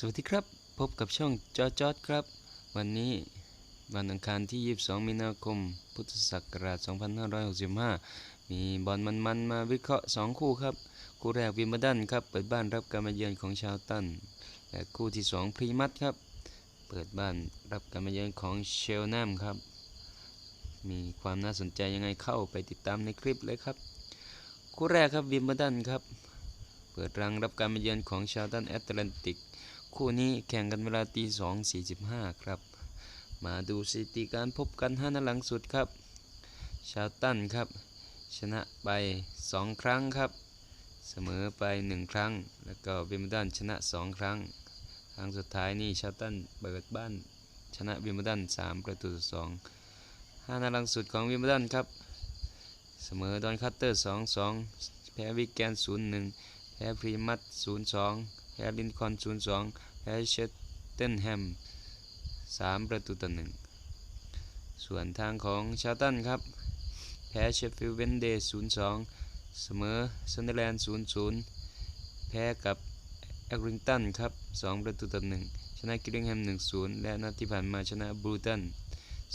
สวัสดีครับ พบกับช่องจอจอดครับ วันนี้วันอังคารที่ 22 มีนาคม พุทธศักราช 2565 มีบอลมัน ๆ มาวิเคราะห์ 2 คู่ครับ คู่แรกวิมเบลดันครับ เปิดบ้านรับการมาเยือนของชาวตัน และคู่ที่ 2 พรีมัตครับ เปิดบ้านรับการมาเยือนของเชลแนมครับ มีความน่าสนใจยังไงเข้าไปติดตามในคลิปเลยครับ คู่แรกครับวิมเบลดันครับ เปิดรังรับการมาเยือนของชาวตันแอตแลนติก คู่นี้แข่งกันเวลาตีสองสี่สิบห้าครับ มาดูสถิติการพบกันห้านัดหลังสุดครับ ชาวตันครับ ชนะไปสองครั้งครับ เสมอไปหนึ่งครั้ง แล้วก็วิมเบิลดันชนะสองครั้ง ครั้งสุดท้ายนี่ชาวตันเปิดบ้านชนะวิมเบิลดันสามประตูต่อสองห้านัดหลังสุดของวิมเบิลดันครับ เสมอดอนคัตเตอร์สองสองแพ้วิกแกนศูนย์หนึ่งแพ้พรีมัตศูนย์สอง แพ้ลินคอนศูนย์สองแพ้เชสเทนแฮมสามประตูต่อหนึ่งส่วนทางของชาตันครับ แพ้เชฟฟิลด์เวนเดย์ศูนย์สองเสมอซันเดอร์แลนด์ศูนย์ศูนย์แพ้กับแอคริงตันครับสองประตูต่อหนึ่งชนะกิลลิงแฮมหนึ่งศูนย์และนัดที่ผ่านมาชนะบรูตัน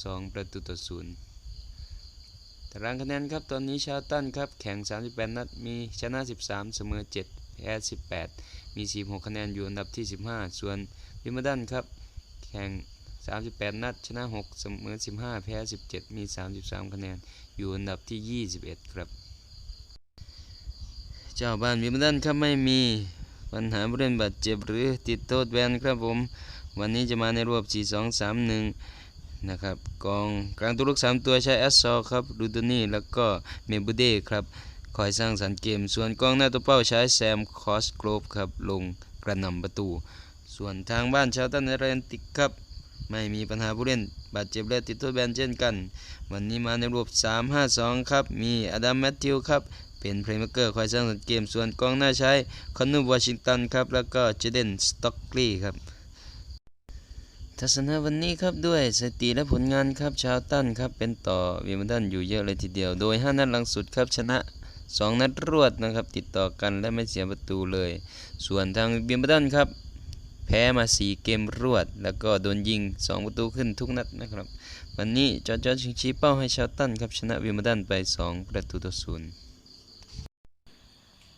สองประตูต่อศูนย์ตารางคะแนนครับ ตอนนี้ชาตันครับ แข่ง 38 นัด มีชนะ 13 เสมอ 7 แพ้18 มี46คะแนนอยู่อันดับที่ 15 ส่วนวิมเบิลดันครับ แข่ง 38 นัด ชนะ 6 เสมอ 15 แพ้ 17 มี 33 คะแนน อยู่อันดับที่ 21 ครับ เจ้าบ้านวิมเบิลดันครับไม่มีปัญหาผู้เล่นบาดเจ็บหรือติดโทษแบนครับผม วันนี้จะมาในรวบ4-2-3-1 นะครับ กองกลางตัวลูก3 ตัวใช้แอสซอครับ รูโดนี่แล้วก็เมบูเด้ครับ คอยสร้างสรรค์เกม ส่วนกองหน้าตัวเป้าใช้แซมคอสโกรฟครับลงกระหน่ำประตู ส่วนทางบ้านชาวตันแอตแลนติกครับ ไม่มีปัญหาผู้เล่นบาดเจ็บและติดโทษแบนเช่นกัน วันนี้มาในรูป 3-5-2 ครับ มีอดัมแมทธิวครับ เป็นเพลย์เมคเกอร์คอยสร้างสรรค์เกม ส่วนกองหน้าใช้คอนนูวอชิงตันครับ แล้วก็เจเดนสต็อกลีย์ครับทัศนะวันนี้ครับด้วยสถิติและผลงานครับชาวตันครับเป็นต่อวิมเบิลดันอยู่เยอะเลยทีเดียว โดย 5 นัดหลังสุดครับชนะ 2 นัดรวดนะครับ ติดต่อกันและไม่เสียประตูเลย ส่วนทางวิมเบิลดันครับ แพ้มา 4 เกมรวด แล้วก็โดนยิง 2 ประตูขึ้นทุกนัดนะครับ วันนี้จอร์จอชิงชี้เป้าให้ชาวตันครับชนะวิมเบิลดันไป 2 ประตูต่อศูนย์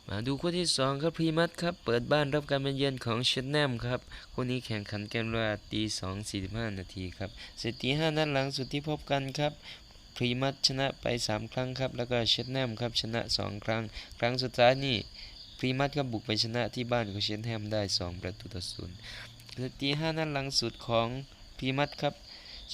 มาดูคู่ที่ 2 ครับพรีมัตครับ เปิดบ้านรับการมาเยือนของเชนแนมครับ คู่นี้แข่งขันกันเวลาตี2 45นาทีครับสถิติ5นัดหลังสุดที่พบกันครับ พรีมัตชนะไป 3 ครั้งครับ แล้วก็เชนแนมครับชนะ 2 ครั้ง ครั้งสุดท้ายนี่พรีมัตก็บุกไปชนะที่บ้านของเชนแนมได้ 2 ประตูต่อศูนย์สถิติ5นัดหลังสุดของพรีมัตครับ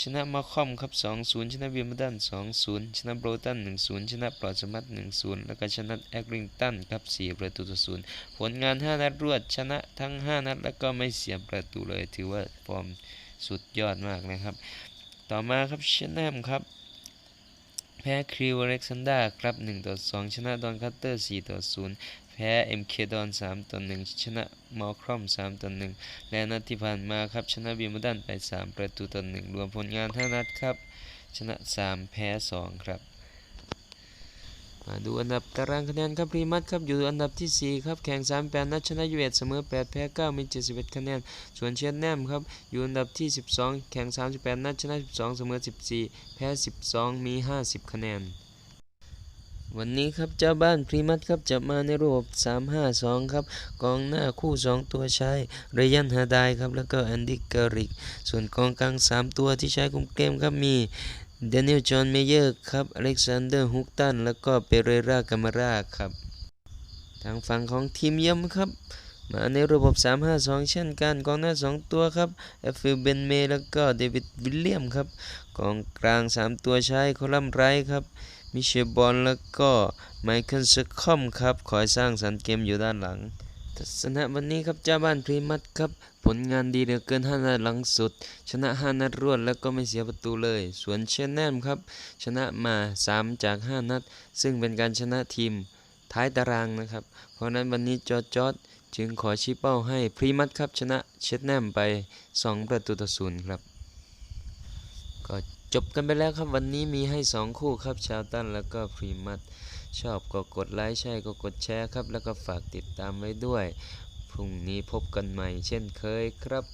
ชนะมาคอมครับ2-0 ชนะวิมเบิลดัน2-0 ชนะโบรตัน1-0 ชนะปลอดสมัต1-0 แล้วก็ชนะแอคริงตันครับ4ประตูต่อ0ผลงาน 5 นัดรวด ชนะทั้ง 5 นัด แล้วก็ไม่เสียประตูเลย ถือว่าฟอร์มสุดยอดมากนะครับ ต่อมาครับเชนแนมครับ แพ้คริวอเล็กซานดาครับ1ต่อ2ชนะดอนคัตเตอร์4ต่อ0แพ้เอ็มเคดอน3ต่อ1ชนะมอลครอม3ต่อ1และนัดที่ผ่านมาครับชนะบิมบิลดันไป 3 ประตูต่อ1รวมผลงาน 5 นัดครับ ชนะ 3 แพ้ 2 ครับ มาดูอันดับตารางคะแนนครับพรีมัตครับอยู่อันดับที่ 4 ครับแข่ง 3 8 นัดชนะ21เสมอ 8 แพ้ 9 มี 71 คะแนน ส่วนเชียนแนมครับอยู่อันดับที่ 12 แข่ง 38 นัดชนะ 12 เสมอ 14 แพ้ 12 มี 50 คะแนน วันนี้ครับเจ้าบ้านพรีมัตครับจะมาในระบบ3-5-2 ครับกองหน้าคู่ 2 ตัวใช้เรยันฮาไดครับแล้วก็แอนดี้เกริก ส่วนกองกลาง 3 ตัวที่ใช้คุมเกมครับมี เดนิเอลจอห์นเมเยอร์ครับ อเล็กซานเดอร์ฮุกตัน แล้วก็เปเรรากามาราครับ ทางฝั่งของทีมเยี่ยมครับ มาในระบบ 3-5-2 เช่นกัน กองหน้า 2 ตัวครับเอฟฟิลเบนเมแล้วก็เดวิดวิลเลียมครับ กองกลาง 3 ตัวใช้โคลัมไรท์ครับ มิเชลบอลแล้วก็ไมเคิลสคอมครับ คอยสร้างสรรค์เกมอยู่ด้านหลัง ทัศนะวันนี้ครับเจ้าบ้านพรีมัตครับ ผลงานดีเหลือเกิน5นัดหลังสุด ชนะ 5 นัดรวดแล้วก็ไม่เสียประตูเลย ส่วนเชนแนมครับ ชนะมา 3 จาก 5 นัด ซึ่งเป็นการชนะทีมท้ายตารางนะครับ เพราะนั้นวันนี้จอจอดจึงขอชี้เป้าให้พรีมัตครับ ชนะเชนแนมไป 2 ประตูต่อศูนย์ครับ ก็จบกันไปแล้วครับวันนี้มีให้ 2 คู่ครับชาวตันแล้วก็พรีมัต ชอบก็กดไลค์ใช่ก็กดแชร์ครับ แล้วก็ฝากติดตามไว้ด้วย พรุ่งนี้พบกันใหม่เช่นเคยครับ